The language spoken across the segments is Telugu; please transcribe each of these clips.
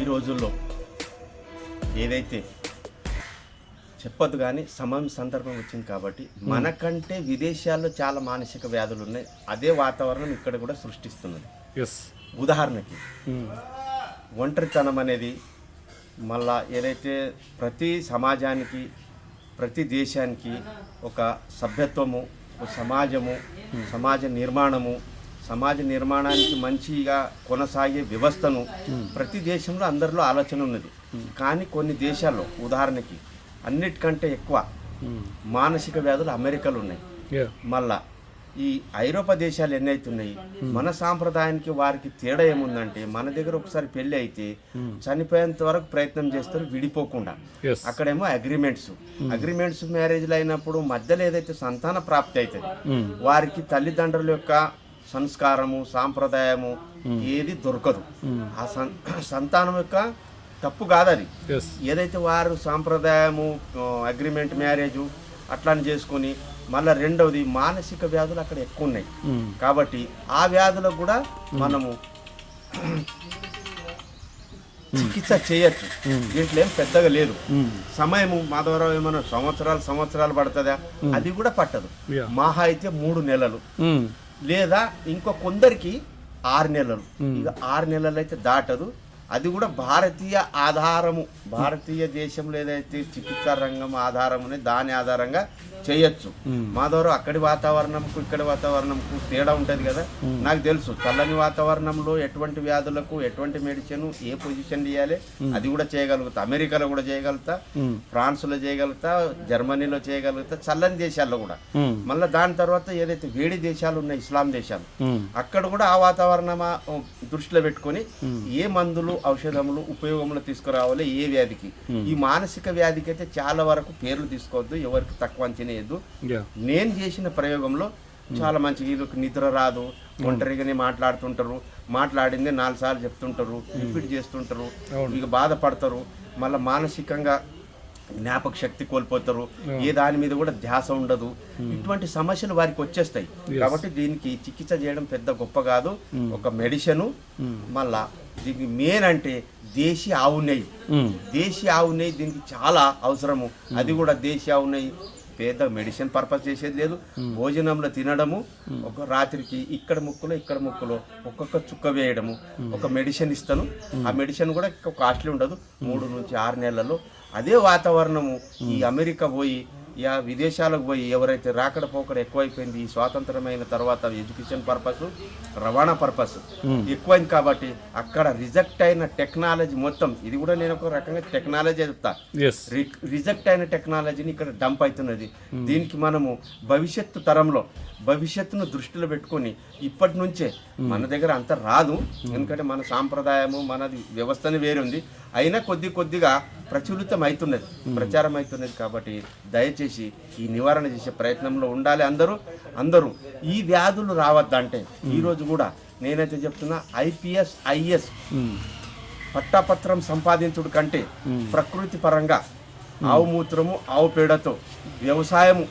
ఈ రోజుల్లో ఏదైతే చెప్పొద్దు కానీ సమయం సందర్భం వచ్చింది కాబట్టి మనకంటే విదేశాల్లో చాలా మానసిక వ్యాధులు ఉన్నాయి. అదే వాతావరణం ఇక్కడ కూడా సృష్టిస్తున్నది. ఉదాహరణకి ఒంటరితనం అనేది మళ్ళా ఏదైతే ప్రతి సమాజానికి ప్రతి దేశానికి ఒక సభ్యత్వము ఒక సమాజము సమాజ నిర్మాణము సమాజ నిర్మాణానికి మంచిగా కొనసాగే వ్యవస్థను ప్రతి దేశంలో అందరిలో ఆలోచన ఉన్నది. కానీ కొన్ని దేశాల్లో ఉదాహరణకి అన్నిటికంటే ఎక్కువ మానసిక వ్యాధులు అమెరికాలో ఉన్నాయి. మళ్ళా ఈ ఐరోపా దేశాలు ఎన్నైతున్నాయి మన సాంప్రదాయానికి వారికి తేడా ఏముందంటే మన దగ్గర ఒకసారి పెళ్ళి అయితే చనిపోయేంత వరకు ప్రయత్నం చేస్తారు విడిపోకుండా. అక్కడేమో అగ్రిమెంట్స్ అగ్రిమెంట్స్ మ్యారేజ్లు అయినప్పుడు మధ్యలో ఏదైతే సంతాన ప్రాప్తి అవుతుంది వారికి తల్లిదండ్రుల యొక్క సంస్కారము సాంప్రదాయము ఏది దొరకదు. ఆ సంతానం యొక్క తప్పు కాదు అది ఏదైతే వారు సాంప్రదాయము అగ్రిమెంట్ మ్యారేజు అట్లాని చేసుకొని మళ్ళీ రెండవది మానసిక వ్యాధులు అక్కడ ఎక్కువ ఉన్నాయి. కాబట్టి ఆ వ్యాధులకు కూడా మనము చికిత్స చేయొచ్చు. దీంట్లో ఏం పెద్దగా లేదు. సమయము మాధవరావు ఏమైనా సంవత్సరాలు సంవత్సరాలు పడుతుందా? అది కూడా పట్టదు. మహా అయితే మూడు నెలలు. లేదా ఇంకో కొందరికి ఆరు నెలలు. ఇక ఆరు నెలలు అయితే దాటదు. అది కూడా భారతీయ ఆధారము. భారతీయ దేశంలో ఏదైతే చికిత్సా రంగం ఆధారం ఉంది దాని ఆధారంగా చేయొచ్చు. మాధవరావు అక్కడి వాతావరణంకు ఇక్కడి వాతావరణంకు తేడా ఉంటుంది కదా? నాకు తెలుసు. చల్లని వాతావరణంలో ఎటువంటి వ్యాధులకు ఎటువంటి మెడిసిన్ ఏ పొజిషన్ ఇవ్వాలి అది కూడా చేయగలుగుతా. అమెరికాలో కూడా చేయగలుగుతా. ఫ్రాన్స్లో చేయగలుగుతా. జర్మనీలో చేయగలుగుతా. చల్లని దేశాల్లో కూడా. మళ్ళీ దాని తర్వాత ఏదైతే వేడి దేశాలు ఉన్నాయి ఇస్లాం దేశాలు అక్కడ కూడా ఆ వాతావరణం దృష్టిలో పెట్టుకొని ఏ మందులు ఔషధములు ఉపయోగంలో తీసుకురావాలి ఏ వ్యాధికి. ఈ మానసిక వ్యాధికి అయితే చాలా వరకు పేర్లు తీసుకోవద్దు ఎవరికి తక్కువ అంచనేయద్దు నేను చేసిన ప్రయోగంలో చాలా మంచి వీళ్ళకి నిద్ర రాదు ఒంటరిగానే మాట్లాడుతుంటారు. మాట్లాడిందే నాలుగు సార్లు చెప్తుంటారు రిపీట్ చేస్తుంటారు ఇక బాధపడతారు. మళ్ళీ మానసికంగా జ్ఞాపక శక్తి కోల్పోతారు. ఏ దాని మీద కూడా ధ్యాస ఉండదు. ఇటువంటి సమస్యలు వారికి వచ్చేస్తాయి. కాబట్టి దీనికి చికిత్స చేయడం పెద్ద గొప్ప కాదు. ఒక మెడిసిన్ మళ్ళా దీనికి మెయిన్ అంటే దేశీ ఆవు నెయ్యి. దేశీ ఆవు నెయ్యి దీనికి చాలా అవసరము. అది కూడా దేశీ ఆవు నెయ్యి. పేద మెడిసిన్ పర్పస్ చేసేది లేదు. భోజనంలో తినడము. ఒక రాత్రికి ఇక్కడ ముక్కులో ఇక్కడ ముక్కులో ఒక్కొక్క చుక్క వేయడము. ఒక మెడిసిన్ ఇస్తాను. ఆ మెడిసిన్ కూడా కాస్ట్లీ ఉండదు. మూడు నుంచి ఆరు నెలల్లో. అదే వాతావరణము. ఈ అమెరికా పోయి యా విదేశాలకు పోయి ఎవరైతే రాకడ పోకడ ఎక్కువైపోయింది ఈ స్వాతంత్రమైన తర్వాత ఎడ్యుకేషన్ పర్పస్ రవాణా పర్పస్ ఎక్కువైంది కాబట్టి అక్కడ రిజెక్ట్ అయిన టెక్నాలజీ మొత్తం ఇది కూడా నేను ఒక రకంగా టెక్నాలజీ చెప్తా. రిజెక్ట్ అయిన టెక్నాలజీని ఇక్కడ డంప్ అవుతున్నది. దీనికి మనము భవిష్యత్తు తరంలో భవిష్యత్తును దృష్టిలో పెట్టుకొని ఇప్పటి నుంచే మన దగ్గర అంత రాదు. ఎందుకంటే మన సాంప్రదాయము మనది వ్యవస్థనే వేరే ఉంది అయినా కొద్ది కొద్దిగా ప్రచురితం అవుతున్నది ప్రచారం అవుతున్నది కాబట్టి దయచేసి ఈ నివారణ చేసే ప్రయత్నంలో ఉండాలి అందరూ. అందరూ ఈ వ్యాధులు రావద్దంటే ఈరోజు కూడా నేనైతే చెప్తున్నా ఐపీఎస్ ఐఎస్ పట్టాపత్రం సంపాదించుడు కంటే ప్రకృతి పరంగా ఆవు మూత్రము ఆవు పేడతో వ్యవసాయము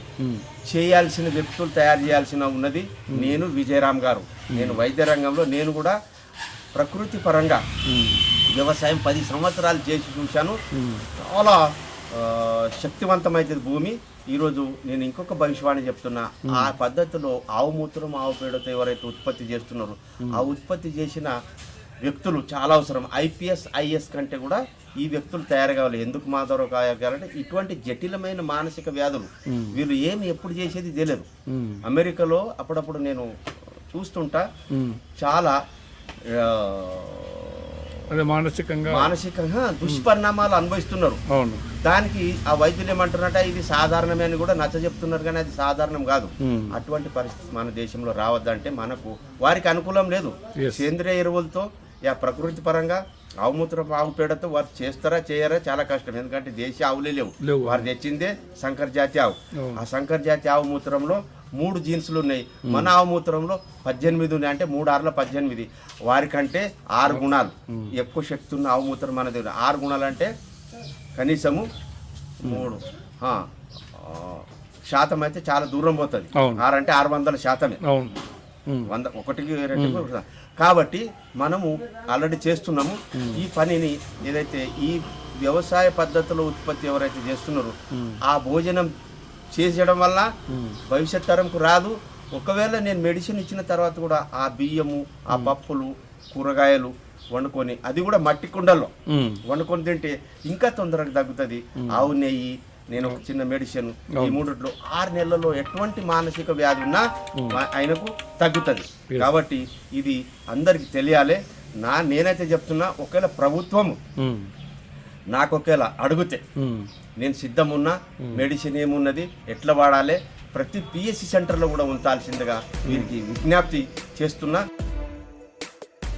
చేయాల్సిన వ్యక్తులు తయారు చేయాల్సిన ఉన్నది నేను విజయరామ్ గారు. నేను వైద్య రంగంలో నేను కూడా ప్రకృతి పరంగా వ్యవసాయం పది సంవత్సరాలు చేసి చూశాను. చాలా ఆ, శక్తివంతమైనది భూమి. ఈరోజు నేను ఇంకొక భవిష్యవాణి చెప్తున్నా. ఆ పద్ధతిలో ఆవు మూత్రం ఆవు పేడతో ఎవరైతే ఉత్పత్తి చేస్తున్నారో ఆ ఉత్పత్తి చేసిన వ్యక్తులు చాలా అవసరం. ఐపీఎస్ ఐఎస్ కంటే కూడా ఈ వ్యక్తులు తయారు కావాలి. ఎందుకు మాధవరావు కావాలంటే ఇటువంటి జటిలమైన మానసిక వ్యాధులు వీళ్ళు ఏమి ఎప్పుడు చేసేది తెలియదు. అమెరికాలో అప్పుడప్పుడు నేను చూస్తుంటా. చాలా మానసికంగా మానసికంగా దుష్పరిణామాలు అనుభవిస్తున్నారు అవును దానికి ఆ వైద్యులు ఏమంటున్నట్ట ఇది సాధారణమే అని కూడా నచ్చ చెప్తున్నారు కానీ అది సాధారణం కాదు. అటువంటి పరిస్థితి మన దేశంలో రావద్దంటే మనకు వారికి అనుకూలం లేదు. సేంద్రియ ఎరువులతో యా ప్రకృతి పరంగా ఆవుమూత్రం ఆవు పేడతో వారు చేస్తారా చేయరా చాలా కష్టం ఎందుకంటే దేశీ ఆవులే లేవు. వారు తెచ్చిందే సంకర్ జాతి ఆవు. ఆ సంకర్ జాతి ఆవు మూత్రంలో మూడు జీన్సులు ఉన్నాయి మన ఆవు మూత్రంలో పద్దెనిమిది ఉన్నాయి. అంటే మూడు ఆరులో పద్దెనిమిది. వారికంటే ఆరు గుణాలు. ఎక్కువ శక్తి ఉన్న ఆవు మూత్రం మన దగ్గర ఆరు గుణాలు అంటే కనీసము మూడు. శాతం అయితే చాలా దూరం పోతుంది. ఆరు అంటే ఆరు వందల శాతమే. వంద ఒకటికి రెండు కాబట్టి మనము ఆల్రెడీ చేస్తున్నాము. ఈ పనిని ఏదైతే ఈ వ్యవసాయ పద్ధతిలో ఉత్పత్తి ఎవరైతే చేస్తున్నారో ఆ భోజనం చేసేయడం వల్ల భవిష్యత్ తరంకు రాదు. ఒకవేళ నేను మెడిసిన్ ఇచ్చిన తర్వాత కూడా ఆ బియ్యము ఆ పప్పులు కూరగాయలు వండుకొని అది కూడా మట్టి కుండల్లో. వండుకొని తింటే ఇంకా తొందరగా తగ్గుతుంది. ఆవు నెయ్యి నేను ఒక చిన్న మెడిసిన్ ఈ మూడిట్లో ఆరు నెలల్లో ఎటువంటి మానసిక వ్యాధి ఉన్నా ఆయనకు తగ్గుతుంది. కాబట్టి ఇది అందరికి తెలియాలి. నా నేనైతే చెప్తున్నా ఒకవేళ ప్రభుత్వం. నాకు ఒకవేళ అడిగితే. నేను సిద్ధం ఉన్నా మెడిసిన్ ఏమున్నది ఎట్లా వాడాలి ప్రతి పిఎస్సి సెంటర్లో కూడా ఉంచాల్సిందిగా వీరికి విజ్ఞప్తి చేస్తున్నా.